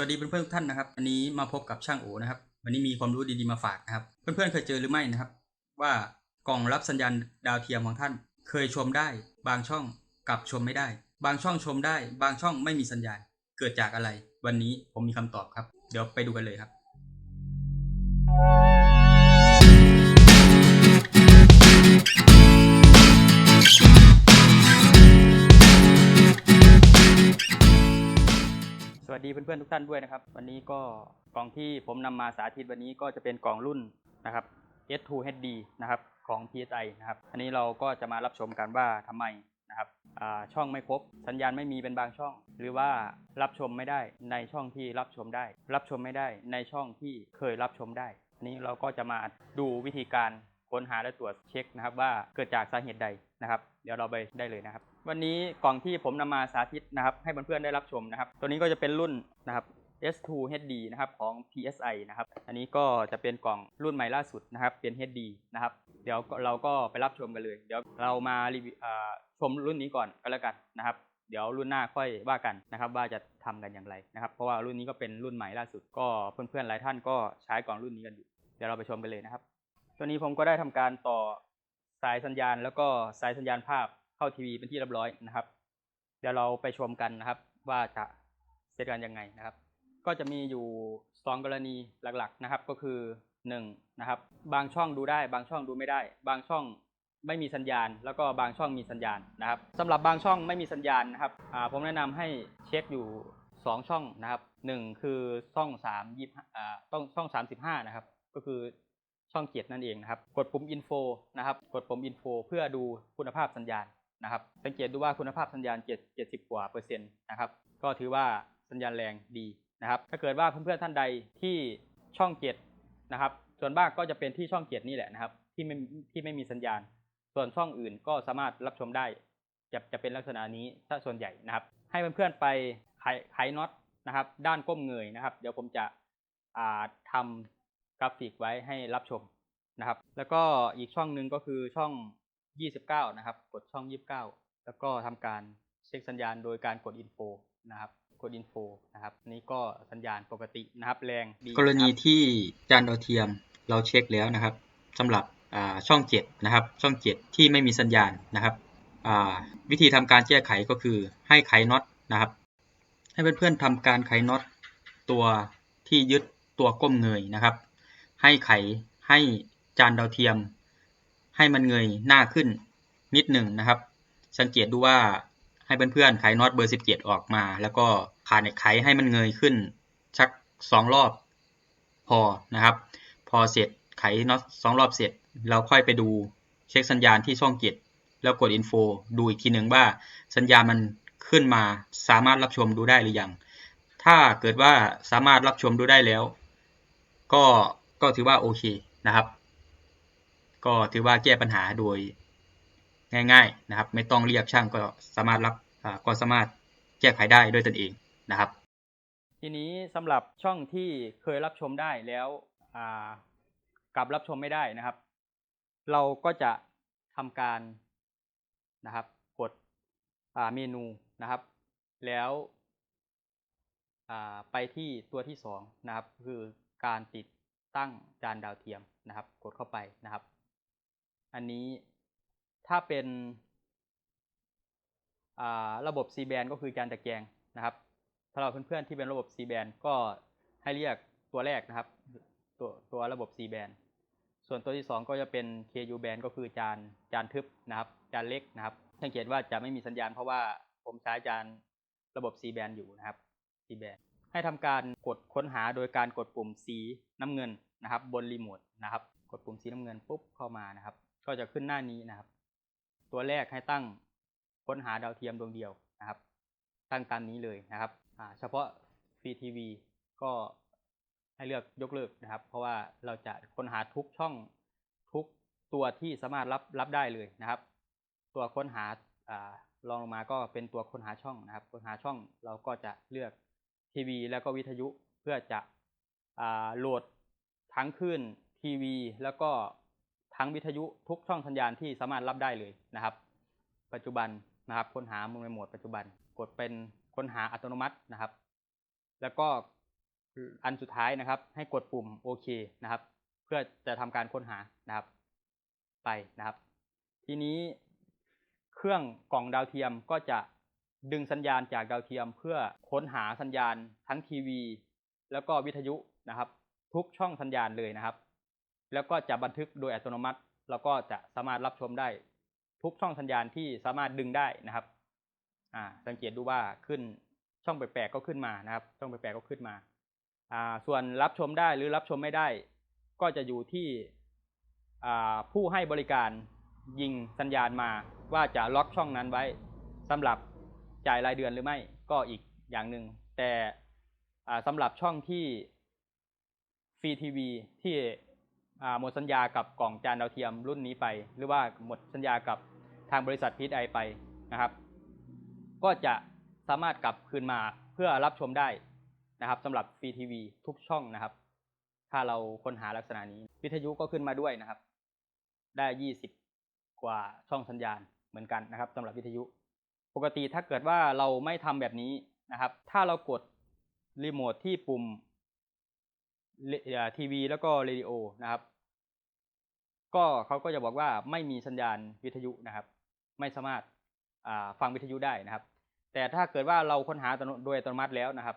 วัสดีเพื่อนๆทุกท่านนะครับวันนี้มาพบกับช่างโอนะครับ วันนี้มีความรู้ดีๆมาฝากนะครับ เพื่อนๆเคยเจอหรือไม่นะครับ ว่ากล่องรับสัญญาณดาวเทียมของท่าน เคยชมได้ บางช่องกลับชมไม่ได้ บางช่องชมได้ บางช่องไม่มีสัญญาณ เกิดจากอะไร วันนี้ผมมีคำตอบครับ เดี๋ยวไปดูกันเลยครับส วัสดีเพื่อนๆทุกท่านด้วยนะครับ วันนี้ก็กล่องที่ผมนำมาสาธิตวันนี้ก็จะเป็นกล่องรุ่นนะครับ S2 HD นะครับของ PSI นะครับ อันนี้เราก็จะมารับชมกันว่าทำไมนะครับช่องไม่ครบ สัญญาณไม่มีเป็นบางช่อง หรือว่ารับชมไม่ได้ในช่องที่รับชมได้ รับชมไม่ได้ในช่องที่เคยรับชมได้อันนี้เราก็จะมาดูวิธีการ ค้นหาและตรวจเช็คนะครับว่าเกิดจากสาเหตุใดนะครับ เดี๋ยวเราไปได้เลยนะครับ วันนี้กล่องที่ผมนำมาสาธิตนะครับ ให้เพื่อนๆได้รับชมนะครับ ตัวนี้ก็จะเป็นรุ่นนะครับ S2 HD นะครับของ PSI นะครับ อันนี้ก็จะเป็นกล่องรุ่นใหม่ล่าสุดนะครับ เป็น HD นะครับ เดี๋ยวเราก็ไปรับชมกันเลย เดี๋ยวเรามารีวิวชมรุ่นนี้ก่อนก็แล้วกันนะครับ เดี๋ยวรุ่นหน้าค่อยว่ากันนะครับว่าจะทำกันอย่างไรนะครับ เพราะว่ารุ่นนี้ก็เป็นรุ่นใหม่ล่าสุด ก็เพื่อนๆหลายท่านก็ใช้กล่องรุ่นนี้กันอยู่ เดี๋ยวเราไปชมกันเลยนะครับ ตัวนี้ผมก็ได้ทำการต่อสายสัญญาณ แล้วก็สายสัญญาณภาพเข้าทีวีเป็นที่เรียบร้อยนะครับ เดี๋ยวเราไปชมกันนะครับ ว่าจะเสร็จกันยังไงนะครับ ก็จะมีอยู่สองกรณีหลักๆนะครับ ก็คือหนึ่งนะครับ บางช่องดูได้บางช่องดูไม่ได้ บางช่องไม่มีสัญญาณ แล้วก็บางช่องมีสัญญาณนะครับสำหรับบางช่องไม่มีสัญญาณนะครับผมแนะนำให้เช็คอยู่สองช่องนะครับหนึ่งคือช่องสามยี่อ่าต้องช่องสามสิบห้านะครับ ก็คือ ช่องเกียรตินั่นเองนะครับ กดปุ่มอินโฟนะครับ กดปุ่มอินโฟเพื่อดูคุณภาพสัญญาณนะครับ สังเกตดูว่าคุณภาพสัญญาณ 70 กว่าเปอร์เซ็นต์นะครับ ก็ถือว่าสัญญาณแรงดีนะครับ ถ้าเกิดว่าเพื่อนๆท่านใดที่ช่องเจ็ดนะครับ ส่วนมากก็จะเป็นที่ช่องเจ็ดนี่แหละนะครับ ที่ไม่ที่ไม่มีสัญญาณ ส่วนช่องอื่นก็สามารถรับชมได้ จะจะเป็นลักษณะนี้ถ้าส่วนใหญ่นะครับ ให้เพื่อนๆไปไขไขน็อตนะครับ ด้านก้มเงยนะครับ เดี๋ยวผมจะอ่าทำ กราฟิกไว้ให้รับชมนะครับ แล้วก็อีกช่องหนึ่งก็คือช่อง 29 นะครับ กดช่อง 29 แล้วก็ทำการเช็คสัญญาณโดยการกดอินโฟนะครับ กดอินโฟนะครับนนี้ก็สัญญาณปกตินะครับแรงดีกรณีนะคบที่จานดาวเทียมเราเช็คแล้วนะครับสำหรับอ่าช่อง 7 นะครับ ช่อง 7 ที่ไม่มีสัญญาณนะครับวิธีทำการแก้ไขก็คือให้ไขน็อตนะครับ ให้เพื่อนๆทำการไขน็อตตัวที่ยึดตัวก้มเงยนะครับ ให้ไข ให้จานดาวเทียม ให้มันเงยหน้าขึ้นนิดหนึ่งนะครับ สังเกตดูว่าให้เพื่อนๆไขน็อตเบอร์ 17 ออกมา แล้วก็ผ่านไขให้มันเงยขึ้นสักสองรอบพอนะครับ พอเสร็จไขน็อตสองรอบเสร็จ เราค่อยไปดูเช็คสัญญาณที่ช่องเจ็ดแล้วกดอินโฟดูอีกทีหนึ่งว่าสัญญาณมันขึ้นมาสามารถรับชมดูได้หรือยัง ถ้าเกิดว่าสามารถรับชมดูได้แล้ว ก็ ก็ถือว่าโอเคนะครับ ก็ถือว่าแก้ปัญหาโดยง่าย ๆนะครับ ไม่ต้องเรียกช่างก็สามารถรับก็สามารถแก้ไขได้ด้วยตนเองนะครับ ทีนี้สำหรับช่องที่เคยรับชมได้แล้วอ่ากลับรับชมไม่ได้นะครับ เราก็จะทำการนะครับ กดอ่าเมนูนะครับ แล้วอ่าไปที่ตัวที่สองนะครับ คือการติด ตั้งจานดาวเทียมนะครับ กดเข้าไปนะครับ อันนี้ถ้าเป็นระบบ C band ก็คือจานตะแกรงนะครับสำหรับเพื่อนๆที่เป็นระบบ C band ก็ให้เรียกตัวแรกนะครับ ตัวตัวระบบ C band ส่วนตัวที่ 2 ก็จะเป็น KU band ก็คือจานจานทึบนะครับ จานเล็กนะครับ สังเกตว่าจะไม่มีสัญญาณเพราะว่าผมใช้จานระบบ C band อยู่นะครับ C band ให้ทำการกดค้นหาโดยการกดปุ่มสีน้ำเงินนะครับ บนรีโมทนะครับ กดปุ่มสีน้ำเงินปุ๊บเข้ามานะครับ ก็จะขึ้นหน้านี้นะครับ ตัวแรกให้ตั้งค้นหาดาวเทียมดวงเดียวนะครับ ตั้งตามนี้เลยนะครับเฉพาะฟรีทีวีก็ให้เลือกยกเลิกนะครับ เพราะว่าเราจะค้นหาทุกช่องทุกตัวที่สามารถรับรับได้เลยนะครับ ตัวค้นหาอ่ารองลงมาก็เป็นตัวค้นหาช่องนะครับ ค้นหาช่องเราก็จะเลือก ทีวีแล้วก็วิทยุเพื่อจะโหลดทั้งคลื่นทีวี แล้วก็ทั้งวิทยุทุกช่องสัญญาณที่สามารถรับได้เลยนะครับ ปัจจุบันนะครับค้นหาในโหมดปัจจุบันกดเป็นค้นหาอัตโนมัตินะครับ แล้วก็อันสุดท้ายนะครับ ให้กดปุ่มโอเคนะครับ เพื่อจะทำการค้นหานะครับ ไปนะครับ ทีนี้เครื่องกล่องดาวเทียมก็จะ ดึงสัญญาณจากดาวเทียมเพื่อค้นหาสัญญาณทั้งทีวี แล้วก็วิทยุนะครับ ทุกช่องสัญญาณเลยนะครับ แล้วก็จะบันทึกโดยอัตโนมัติ แล้วก็จะสามารถรับชมได้ ทุกช่องสัญญาณที่สามารถดึงได้นะครับอ่าสังเกตดูว่าขึ้นช่องแปลกๆก็ขึ้นมานะครับ ช่องแปลกๆก็ขึ้นมาอ่าส่วนรับชมได้หรือรับชมไม่ได้ ก็จะอยู่ที่อ่าผู้ให้บริการยิงสัญญาณมาว่าจะล็อกช่องนั้นไว้สำหรับ จ่ายรายเดือนหรือไม่ก็อีกอย่างหนึ่ง แต่สำหรับช่องที่ฟรีทีวีที่หมดสัญญากับกล่องจานดาวเทียมรุ่นนี้ไป หรือว่าหมดสัญญากับทางบริษัทพีทไอไปนะครับ ก็จะสามารถกลับคืนมาเพื่อรับชมได้นะครับสำหรับฟรีทีวีทุกช่องนะครับ ถ้าเราค้นหาลักษณะนี้ วิทยุก็ขึ้นมาด้วยนะครับ ได้ยี่สิบกว่าช่องสัญญาณเหมือนกันนะครับสำหรับวิทยุ กติถ้าเกิดว่าเราไม่ทำแบบนี้นะครับ ถ้าเรากดรีโมทที่ปุ่มทีวีแล้วก็เรดิโอนะครับ ก็เขาก็จะบอกว่าไม่มีสัญญาณวิทยุนะครับ ไม่สามารถฟังวิทยุได้นะครับ แต่ถ้าเกิดว่าเราค้นหาโดยอัตโนมัติแล้วนะครับ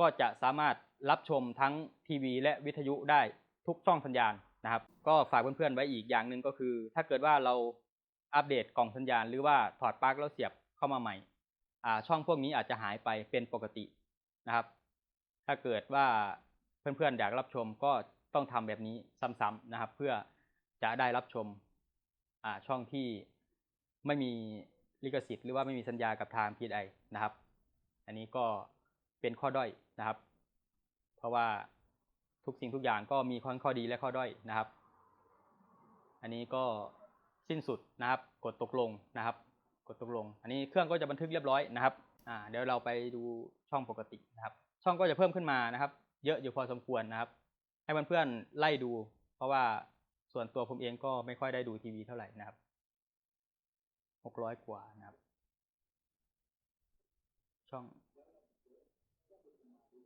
ก็จะสามารถรับชมทั้งทีวีและวิทยุได้ทุกช่องสัญญาณนะครับ ก็ฝากเพื่อนๆไว้อีกอย่างหนึ่งก็คือ ถ้าเกิดว่าเราอัปเดตกล่องสัญญาณ หรือว่าถอดปลั๊กแล้วเสียบ เข้ามาใหม่ช่องพวกนี้อาจจะหายไปเป็นปกตินะครับ ถ้าเกิดว่าเพื่อนๆอยากรับชมก็ต้องทำแบบนี้ซ้ำๆนะครับ เพื่อจะได้รับชมช่องที่ไม่มีลิขสิทธิ์หรือว่าไม่มีสัญญากับทาง PSI นะครับ อันนี้ก็เป็นข้อด้อยนะครับ เพราะว่าทุกสิ่งทุกอย่างก็มีข้อข้อดีและข้อด้อยนะครับ อันนี้ก็สิ้นสุดนะครับ กดตกลงนะครับ กดตกลง อันนี้เครื่องก็จะบันทึกเรียบร้อยนะครับอ่าเดี๋ยวเราไปดูช่องปกตินะครับ ช่องก็จะเพิ่มขึ้นมานะครับ เยอะอยู่พอสมควรนะครับ ให้เพื่อนๆไล่ดู เพราะว่าส่วนตัวผมเองก็ไม่ค่อยได้ดูทีวีเท่าไหร่นะครับหกร้อยกว่านะครับ ช่อง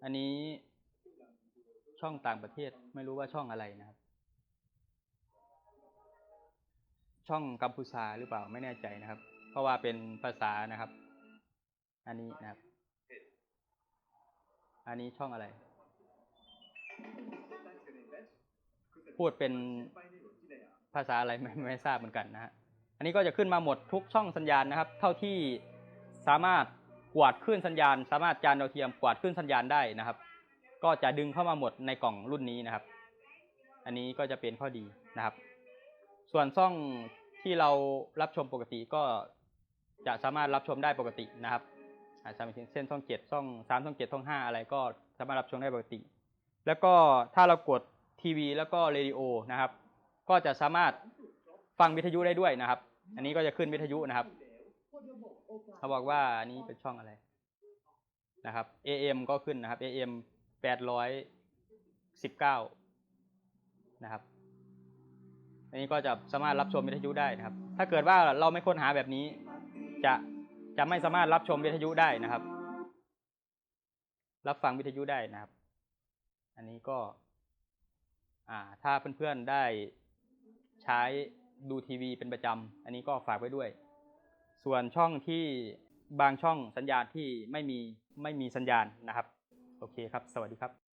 อันนี้ช่องต่างประเทศไม่รู้ว่าช่องอะไรนะครับ ช่องกัมพูชาหรือเปล่าไม่แน่ใจนะครับ ราะว่าเป็นภาษานะครับ อันนี้นะครับ อันนี้ช่องอะไร พูดเป็นภาษาอะไรไม่ไม่ทราบเหมือนกันนะฮะ อันนี้ก็จะขึ้นมาหมดทุกช่องสัญญาณนะครับ เท่าที่สามารถกวาดขึ้นสัญญาณ สามารถจานดาวเทียมกวาดขึ้นสัญญาณได้นะครับ ก็จะดึงเข้ามาหมดในกล่องรุ่นนี้นะครับ อันนี้ก็จะเป็นข้อดีนะครับ ส่วนช่องที่เรารับชมปกติก็ จะสามารถรับชมได้ปกตินะครับอาจจะเป็นเส้นช่องเจ็ดช่องสามช่องเจ็ดช่องห้าอะไรก็สามารถรับชมได้ปกติ แล้วก็ถ้าเรากดทีวีแล้วก็เรดิโอนะครับ ก็จะสามารถฟังวิทยุได้ด้วยนะครับ อันนี้ก็จะขึ้นวิทยุนะครับ เขาบอกว่าอันนี้เป็นช่องอะไรนะครับ AM ก็ขึ้นนะครับ AM แปดร้อยสิบเก้านะครับ อันนี้ก็จะสามารถรับชมวิทยุได้นะครับ ถ้าเกิดว่าเราไม่ค้นหาแบบนี้ จะจะไม่สามารถรับชมวิทยุได้นะครับ รับฟังวิทยุได้นะครับ อันนี้ก็ อ่า ถ้าเพื่อนๆได้ใช้ดูทีวีเป็นประจำอันนี้ก็ฝากไว้ด้วย ส่วนช่องที่บางช่องสัญญาณที่ไม่มีไม่มีสัญญาณนะครับ โอเคครับ สวัสดีครับ